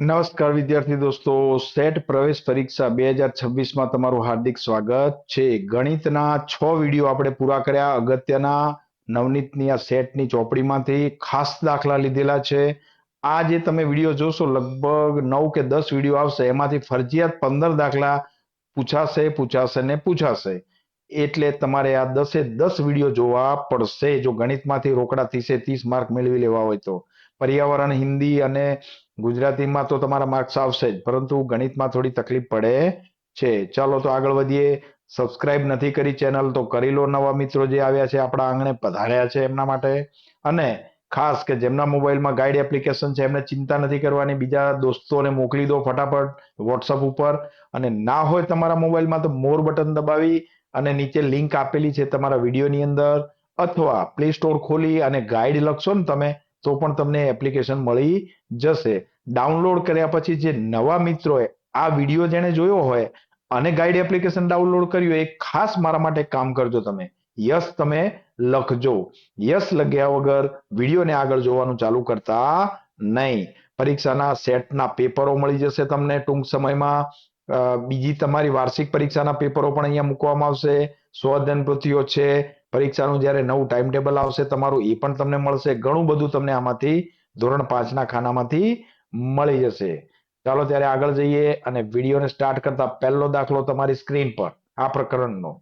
નમસ્કાર વિદ્યાર્થી દોસ્તો. સેટ પ્રવેશ પરીક્ષા બે હજાર છવ્વીસમાં તમારું હાર્દિક સ્વાગત છે. ગણિતના છ વીડિયો આપણે પૂરા કર્યા. અગત્યના, નવનીતની આ સેટની ચોપડીમાંથી ખાસ દાખલા લીધેલા છે. આ જે તમે વીડિયો જોશો, લગભગ નવ કે દસ વીડિયો આવશે, એમાંથી ફરજિયાત પંદર દાખલા પૂછાશે પૂછાશે ને પૂછાશે. એટલે તમારે આ દસે દસ વીડિયો જોવા પડશે. જો ગણિતમાંથી રોકડા ત્રીસે ત્રીસ માર્ક મેળવી લેવા હોય તો. પર્યાવરણ, હિન્દી અને ગુજરાતીમાં તો તમારા માર્ક્સ આવશે જ, પરંતુ ગણિતમાં થોડી તકલીફ પડે છે. ચાલો તો આગળ વધીએ. સબસ્ક્રાઇબ નથી કરી ચેનલ તો કરી લો નવા મિત્રો જે આવ્યા છે, આપણા આંગણે પધાર્યા છે એમના માટે. અને ખાસ કે જેમના મોબાઈલમાં ગાઈડ એપ્લિકેશન છે, એમને ચિંતા નથી કરવાની. બીજા દોસ્તોને મોકલી દો ફટાફટ વોટ્સઅપ ઉપર. અને ના હોય તમારા મોબાઈલમાં તો મોર બટન દબાવી અને નીચે લિંક આપેલી છે તમારા વિડીયોની અંદર. અથવા પ્લે સ્ટોર ખોલી અને ગાઈડ લખશો ને તમે તો પણ તમને એપ્લિકેશન મળી જશે. ડાઉનલોડ કર્યા પછી જે નવા મિત્રોએ આ વીડિયો જેણે જોયો હોય, અને ગાઈડ એપ્લિકેશન ડાઉનલોડ કર્યું, એ ખાસ મારા માટે કામ કરજો તમે. યસ તમે લખજો. યસ લખ્યા વગર વિડીયોને આગળ જોવાનું ચાલુ કરતા નહીં. પરીક્ષાના સેટના પેપરો મળી જશે તમને ટૂંક સમયમાં. બીજી તમારી વાર્ષિક પરીક્ષાના પેપરો પણ અહીંયા મૂકવામાં આવશે. સ્વઅધ્યયન પૃથ્વીઓ છે પરીક્ષાનું જ્યારે નવું ટાઈમ ટેબલ આવશે, તમારું એ પણ તમને મળશે. ઘણું બધું તમને આમાંથી ધોરણ પાંચના ખાનામાંથી મળી જશે. ચાલો ત્યારે આગળ જઈએ અને વિડીયોને સ્ટાર્ટ કરતા પહેલો દાખલો તમારી સ્ક્રીન પર, આ પ્રકરણનો.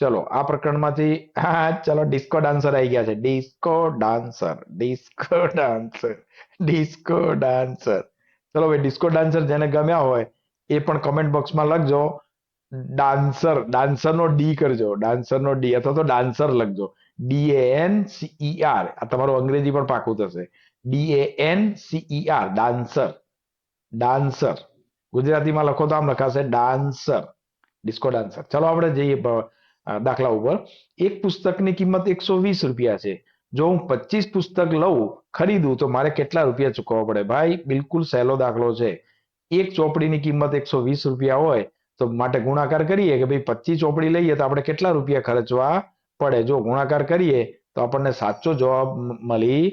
ચલો, આ પ્રકરણમાંથી, હા, ચલો ડિસ્કો ડાન્સર આવી ગયા છે. Disco dancer disco dancer disco dancer ચલો ભાઈ ડિસ્કો ડાન્સર જેને ગમ્યા હોય, એ પણ કમેન્ટ બોક્સમાં લખજો. ડાન્સર ડાન્સરનો ડી કરજો. ડાન્સરનો ડી અથવા તો ડાન્સર લખજો. D A N C E R આ તમારું અંગ્રેજી પણ પાકું થશે. D A N C E R dancer dancer ગુજરાતીમાં લખો તો આમ લખાશે ડાન્સર ડિસ્કો ડાન્સર ચલો આપણે જઈએ દાખલા ઉપર. એક પુસ્તકની કિંમત એકસો વીસ રૂપિયા છે. જો હું પચીસ પુસ્તક લઉં, ખરીદું, તો મારે કેટલા રૂપિયા ચૂકવવા પડે? ભાઈ, બિલકુલ સહેલો દાખલો છે. એક ચોપડીની કિંમત એકસો વીસ રૂપિયા હોય તો માટે ગુણાકાર કરીએ કે ભાઈ પચીસ ચોપડી લઈએ તો આપણે કેટલા રૂપિયા ખર્ચવા પડે? જો ગુણાકાર કરીએ તો આપણને સાચો જવાબ મળી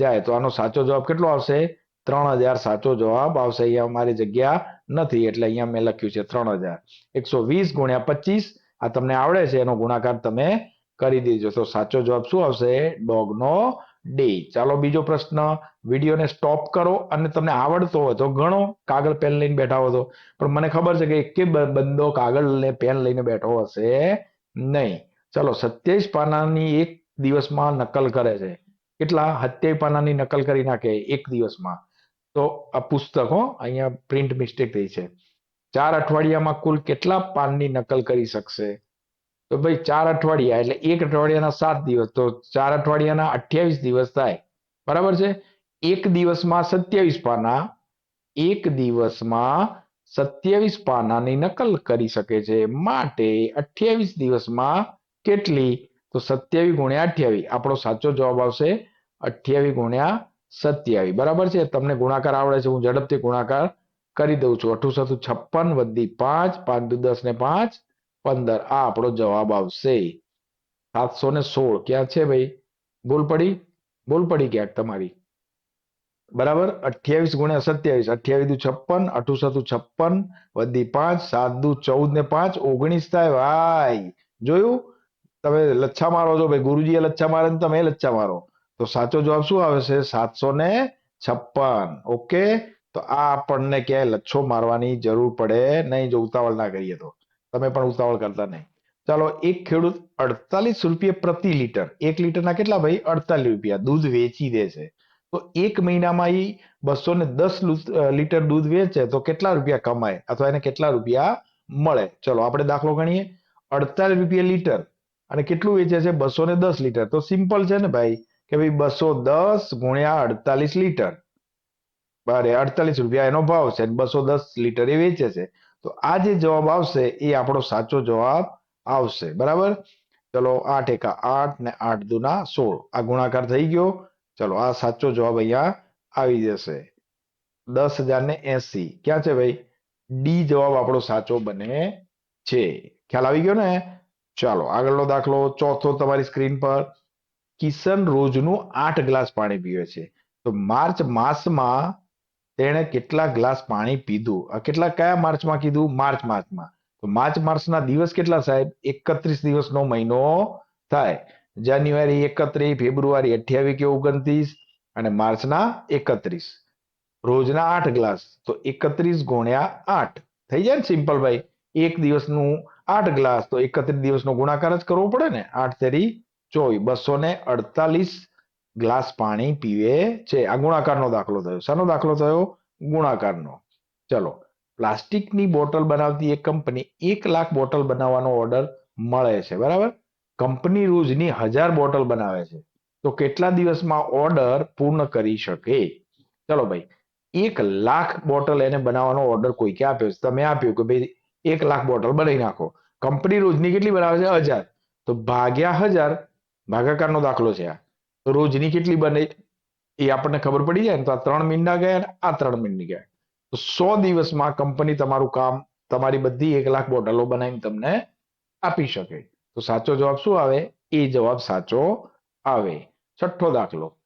જાય. તો આનો સાચો જવાબ કેટલો આવશે? ત્રણ હજાર સાચો જવાબ આવશે. અહીંયા મારી જગ્યા નથી, એટલે અહીંયા મેં લખ્યું છે ત્રણ હજાર. એકસો વીસ ગુણ્યા પચીસ, આ તમને આવડે છે, એનો ગુણાકાર તમે કરી દેજો. તો સાચો જવાબ શું આવશે? ડોગનો ડી ચાલો બીજો પ્રશ્ન. વિડીયોને સ્ટોપ કરો અને તમને આવડતો હોય તો ઘણો કાગળ પેન લઈને બેઠા હો પણ મને ખબર છે કે એકે બંદો કાગળ ને પેન લઈને બેઠો હશે નહીં. ચલો સત્યાવીસ પાનાની એક દિવસમાં નકલ કરે છે. કેટલા? સત્યાવીસ પાનાની નકલ કરી નાખે એક દિવસમાં. તો આ પુસ્તક હો, અહીંયા પ્રિન્ટ મિસ્ટેક થઈ છે. ચાર અઠવાડિયામાં કુલ કેટલા પાનની નકલ કરી શકશે? તો ભાઈ ચાર અઠવાડિયા, એટલે એક અઠવાડિયાના સાત દિવસ, તો ચાર અઠવાડિયાના અઠ્યાવીસ દિવસ થાય. બરાબર છે? એક દિવસમાં સત્યાવીસ પાના, એક દિવસમાં સત્યાવીસ પાનાની નકલ કરી શકે છે. માટે અઠ્યાવીસ દિવસમાં કેટલી? તો સત્યાવીસ ગુણ્યા અઠ્યાવીસ. આપણો સાચો જવાબ આવશે અઠ્યાવીસ ગુણ્યા સત્યાવીસ. બરાબર છે? તમને ગુણાકાર આવડે છે, હું ઝડપથી ગુણાકાર કરી દઉં છું. અઠું સતું છપ્પન વધી પાંચ પાંચ દુ દસ ને પાંચ પંદર. આ આપણો જવાબ આવશે સાતસો ને સોળ. ક્યાં છે ભાઈ? ભૂલ પડી? ભૂલ પડી ક્યાંક તમારી? બરાબર? અઠ્યાવીસ ગુણ્યા સત્યાવીસ. અઠ્યાવીસ દુ છપ્પન અઠું સતું છપ્પન, વધી પાંચ, સાત દુ ચૌદ ને પાંચ. ઓગણીસ થાય ભાઈ. જોયું? તમે લચ્છા મારો છો ભાઈ. ગુરુજીએ લચ્છા મારે ને તમે લચ્છા મારો. તો સાચો જવાબ શું આવે છે? સાતસો ને છપ્પન. ઓકે? તો આ આપણને ક્યાંય લચ્છો મારવાની જરૂર પડે નહીં જો ઉતાવળ ના કરીએ તો. તમે પણ ઉતાવળ કરતા નહીં. ચાલો, એક ખેડૂત અડતાલીસ રૂપિયા પ્રતિ લીટર, એક લીટરના કેટલા ભાઈ? અડતાલીસ રૂપિયા, દૂધ વેચી દે છે. તો એક મહિનામાં એ બસો ને દસ લીટર દૂધ વેચે તો કેટલા રૂપિયા કમાય? અથવા એને કેટલા રૂપિયા મળે? ચલો, આપણે દાખલો ગણીએ. અડતાલીસ રૂપિયા લીટર અને કેટલું વેચે છે? બસો ને દસ લીટર. તો સિમ્પલ છે ને ભાઈ, કે ભાઈ બસો દસ ગુણ્યા અડતાલીસ લીટર. બરે અડતાલીસ રૂપિયા એનો ભાવ છે બસો દસ લીટર એ વેચે છે. તો આ જે જવાબ આવશે, એ આપણો સાચો જવાબ આવશે. બરાબર? ચલો, આઠ એકા આઠ ને આઠ દુના સોળ. આ ગુણાકાર થઈ ગયો. ચલો, આ સાચો જવાબ અહીંયા આવી જશે. દસ હજાર ને એસી. ક્યાં છે ભાઈ? ડી જવાબ આપણો સાચો બને છે. ખ્યાલ આવી ગયો ને? ચાલો, આગળનો દાખલો, ચોથો તમારી સ્ક્રીન પર. કિશન રોજનું આઠ ગ્લાસ પાણી પીવે છે. તો માર્ચ માસમાં તેણે કેટલા ગ્લાસ પાણી પીધું? આ કેટલા કયા માર્ચમાં કીધું? માર્ચ માસમાં. તો માર્ચ માર્ચના દિવસ કેટલા સાહેબ? એકત્રીસ દિવસનો મહિનો થાય. જાન્યુઆરી એકત્રીસ, ફેબ્રુઆરી અઠ્યાવીસ કે ઓગણત્રીસ અને માર્ચના એકત્રીસ. રોજના આઠ ગ્લાસ. તો એકત્રીસ ગુણ્યા આઠ. થઈ જાય ને સિમ્પલ ભાઈ? એક દિવસનું આઠ ગ્લાસ. તો એકત્રીસ દિવસનો ગુણાકાર જ કરવો પડે ને? આઠ તેરી ચોવીસ. બસો ને અડતાલીસ ગ્લાસ પાણી પીવે છે. આ ગુણાકારનો દાખલો થયો. શાનો દાખલો થયો? ગુણાકારનો. ચલો. પ્લાસ્ટિકની બોટલ બનાવતી એક કંપની એક લાખ બોટલ બનાવવાનો ઓર્ડર મળે છે. બરાબર? કંપની રોજની હજાર બોટલ બનાવે છે. તો કેટલા દિવસમાં ઓર્ડર પૂર્ણ કરી શકે? ચલો ભાઈ. એક લાખ બોટલ એને બનાવવાનો ઓર્ડર કોઈ કે આપ્યો છે. તમે આપ્યું કે ભાઈ એક લાખ બોટલ બનાવી નાખો. કંપની રોજની કેટલી બનાવે છે? હજાર. તો ભાગ્યા હજાર. ભાગાકારનો દાખલો છે આ. રોજની કેટલી બને? એ આપણને ખબર પડી જાય ને તો આ ત્રણ મહિના ગયા ને આ ત્રણ મહિના ગયા. તો સો દિવસમાં કંપની તમારું કામ, તમારી બધી એક લાખ બોટલો બનાવીને તમને આપી શકે. તો સાચો જવાબ શું આવે? એ જવાબ સાચો આવે. છઠ્ઠો દાખલો.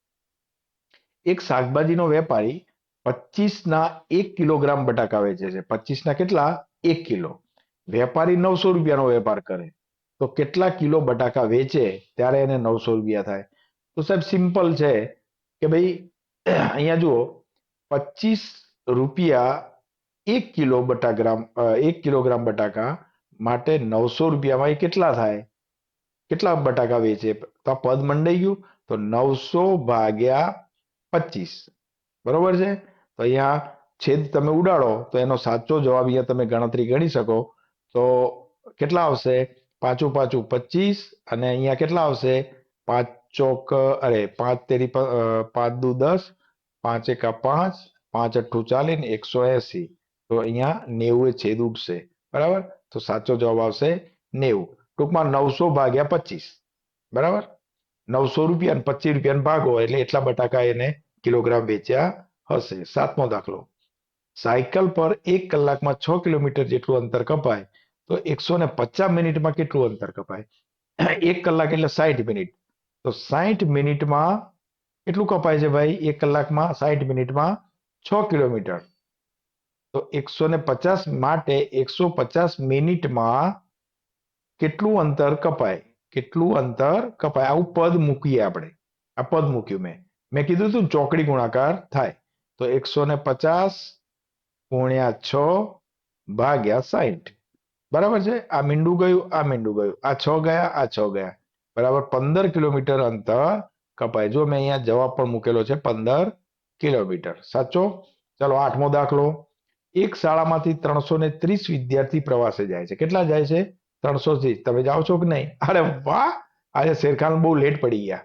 એક શાકભાજીનો વેપારી પચીસ એક કિલોગ્રામ બટાકા વેચે છે. પચીસ કેટલા? એક કિલો. વેપારી નવસો રૂપિયાનો વેપાર કરે. તો કેટલા કિલો બટાકા વેચે? ત્યારે એને નવસો રૂપિયા થાય. તો સાહેબ સિમ્પલ છે કે ભાઈ, અહીંયા જુઓ, પચીસ રૂપિયા એક કિલો બટાગ્રામ એક કિલોગ્રામ બટાકા માટે નવસો રૂપિયામાં એ કેટલા થાય? કેટલા બટાકા વેચે? તો આ પદ મંડાઈ ગયું. તો નવસો ભાગ્યા પચીસ. બરોબર છે? તો અહીંયા છેદ તમે ઉડાડો, તો એનો સાચો જવાબ અહીંયા તમે ગણતરી ગણી શકો. તો કેટલા આવશે? પાછું પાછું પચીસ અને અહીંયા કેટલા આવશે? પાંચ ચોક અરે પાંચ તેરી પ- અ, પાંચ દુ દસ પાંચ એકા પાંચ પાંચ અઠ્ઠું ચાલીસ ને એકસો એસી તો અહીંયા નેવું એ છેદ ઉડશે બરાબર તો સાચો જવાબ આવશે નેવું ટૂંકમાં નવસો ભાગ્યા પચીસ બરાબર નવસો રૂપિયા અને પચીસ રૂપિયાનો ભાગો એટલે એટલા બટાકા એને કિલોગ્રામ વેચ્યા હશે સાતમો દાખલો સાયકલ પર એક કલાકમાં છ કિલોમીટર જેટલું અંતર કપાય તો એકસો ને પચાસ મિનિટમાં કેટલું અંતર કપાય એક કલાક એટલે સાઠ મિનિટ તો સાહીઠ મિનિટમાં કેટલું કપાય છે ભાઈ? એક કલાકમાં સાહીઠ મિનિટમાં છ કિલોમીટર. તો એકસો ને પચાસ માટે એકસો પચાસ મિનિટમાં કેટલું અંતર કપાય? કેટલું અંતર કપાય? આવું પદ મૂકીએ આપણે. આ પદ મૂક્યું મેં. મેં કીધું હતું ચોકડી ગુણાકાર થાય. તો એકસો ને પચાસ ગુણ્યા છ ભાગ્યા સાહીઠ બરાબર છે? આ મીંડું ગયું, આ મીંડું ગયું. આ છ ગયા, આ છ ગયા. બરાબર? પંદર કિલોમીટર અંતર કપાય. જો મેં અહીંયા જવાબ પણ મૂકેલો છે, પંદર કિલોમીટર. સાચો? ચલો, આઠમો દાખલો. એક શાળામાંથી ત્રણસો ને ત્રીસ વિદ્યાર્થી પ્રવાસે જાય છે. કેટલા જાય છે? ત્રણસો ત્રીસ તમે જાઓ છો કે નહીં? અરે વાહ! આજે શેરખાન બહુ લેટ પડી ગયા.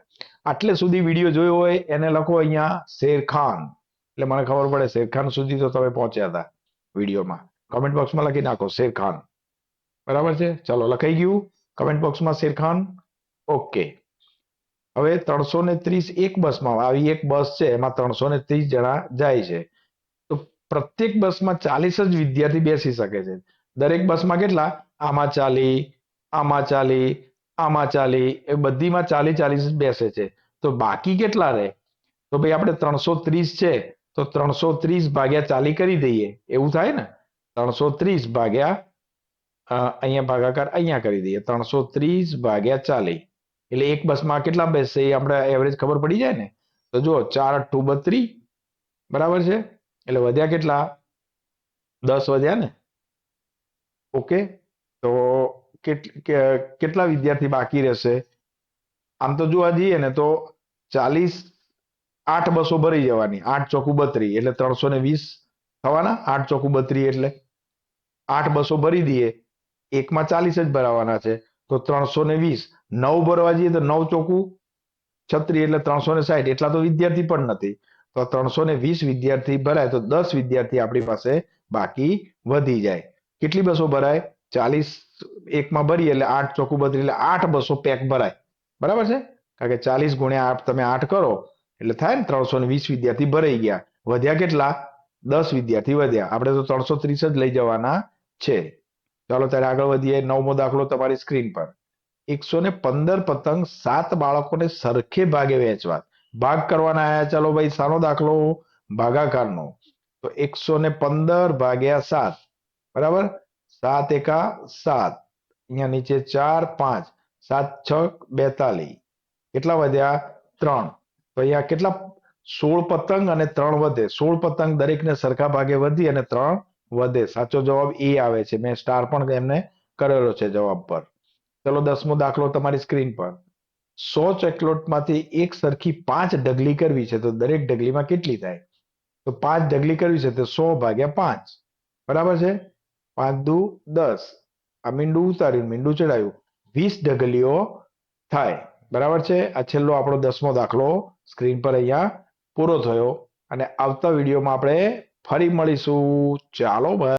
આટલે સુધી વીડિયો જોયો હોય, એને લખો અહીંયા, શેરખાન. એટલે મને ખબર પડે, શેરખાન સુધી તો તમે પહોંચ્યા હતા વિડીયોમાં. કમેન્ટ બોક્સમાં લખી નાખો, શેરખાન. બરાબર છે? ચલો, લખાઈ ગયું. કમેન્ટ બોક્સમાં શેરખાન. ઓકે. હવે ત્રણસો ને ત્રીસ એક બસમાં આવી એક બસ છે, એમાં ત્રણસો ને ત્રીસ જણા જાય છે. તો પ્રત્યેક બસમાં ચાલીસ જ વિદ્યાર્થી બેસી શકે છે. દરેક બસમાં કેટલા? આમાં ચાલી આમાં ચાલી આમાં ચાલી, એ બધીમાં ચાલી, ચાલીસ જ બેસે છે. તો બાકી કેટલા રહે? તો ભાઈ આપણે ત્રણસો ત્રીસ છે, તો ત્રણસો ત્રીસ ભાગ્યા ચાલી કરી દઈએ. એવું થાય ને? ત્રણસો ત્રીસ ભાગ્યા અહીંયા ભાગાકાર અહીંયા કરી દઈએ. ત્રણસો ત્રીસ ભાગ્યા ચાલી. એટલે એક બસમાં કેટલા બેસશે એ આપણે એવરેજ ખબર પડી જાય ને? તો જો ચાર અઠ્ઠુ બત્રી બરાબર છે? એટલે વધ્યા કેટલા? દસ વધ્યા ને? ઓકે, તો કેટલા વિદ્યાર્થી બાકી રહેશે? આમ તો જોવા જઈએ ને તો ચાલીસ, આઠ બસો ભરી જવાની. આઠ ચોકુ બત્રી એટલે ત્રણસો ને વીસ થવાના? આઠ ચોકુ બત્રી એટલે. આઠ બસો ભરી દઈએ. એકમાં ચાલીસ જ ભરાવાના છે. તો ત્રણસો ને વીસ. નવ ભરવા જઈએ તો નવ ચોખ્ખું છત્રી એટલે ત્રણસો ને સાઠ એટલા તો વિદ્યાર્થી પણ નથી. તો ત્રણસો ને વીસ વિદ્યાર્થી ભરાય તો દસ વિદ્યાર્થી આપણી પાસે બાકી વધી જાય. કેટલી બસો ભરાય? ચાલીસ એકમાં ભરીએ એટલે આઠ ચોખ્ખું બત્રીસ એટલે આઠ બસો પેક ભરાય. બરાબર છે? કારણ કે ચાલીસ ગુણ્યા આઠ તમે આઠ કરો એટલે થાય ને ત્રણસો ને વીસ વિદ્યાર્થી ભરાઈ ગયા. વધ્યા કેટલા? દસ વિદ્યાર્થી વધ્યા. આપણે તો ત્રણસો ત્રીસ જ લઈ જવાના છે. ચાલો ત્યારે આગળ વધીએ. નવમો દાખલો તમારી સ્ક્રીન પર. એકસો ને પંદર પતંગ સાત બાળકોને સરખે ભાગે વહેંચવા ભાગ કરવાના આયા, ચાલો ભાઈ સાનો દાખલો ભાગાકારનો. તો એકસો ને પંદર ભાગ્યા સાત. બરાબર? સાત એકા સાત. અહીંયા નીચે ચાર, પાંચ. સાત, છ, બેતાલીસ. કેટલા વધ્યા? ત્રણ. તો અહીંયા કેટલા? સોળ પતંગ અને ત્રણ વધે. સોળ પતંગ દરેકને સરખા ભાગે વધી અને ત્રણ વધે. સાચો જવાબ એ આવે છે. મેં સ્ટાર પણ એમને કરેલો છે જવાબ પર. ચલો દસમો દાખલો તમારી સ્ક્રીન પર. સો ચેકલોટમાંથી એક સરખી પાંચ ઢગલી કરવી છે, તો દરેક ઢગલીમાં કેટલી થાય? તો પાંચ ઢગલી કરવી છે, તો સો ભાગ્યા પાંચ. બરાબર છે? પાંચ દુ દસ. આ મીંડું ઉતાર્યું, મીંડું ચડાયું વીસ ઢગલીઓ થાય. બરાબર છે? આ છેલ્લો આપણો દસમો દાખલો સ્ક્રીન પર અહીંયા પૂરો થયો. અને આવતા વિડીયોમાં આપણે ફરી મળીશું. ચાલો ભાઈ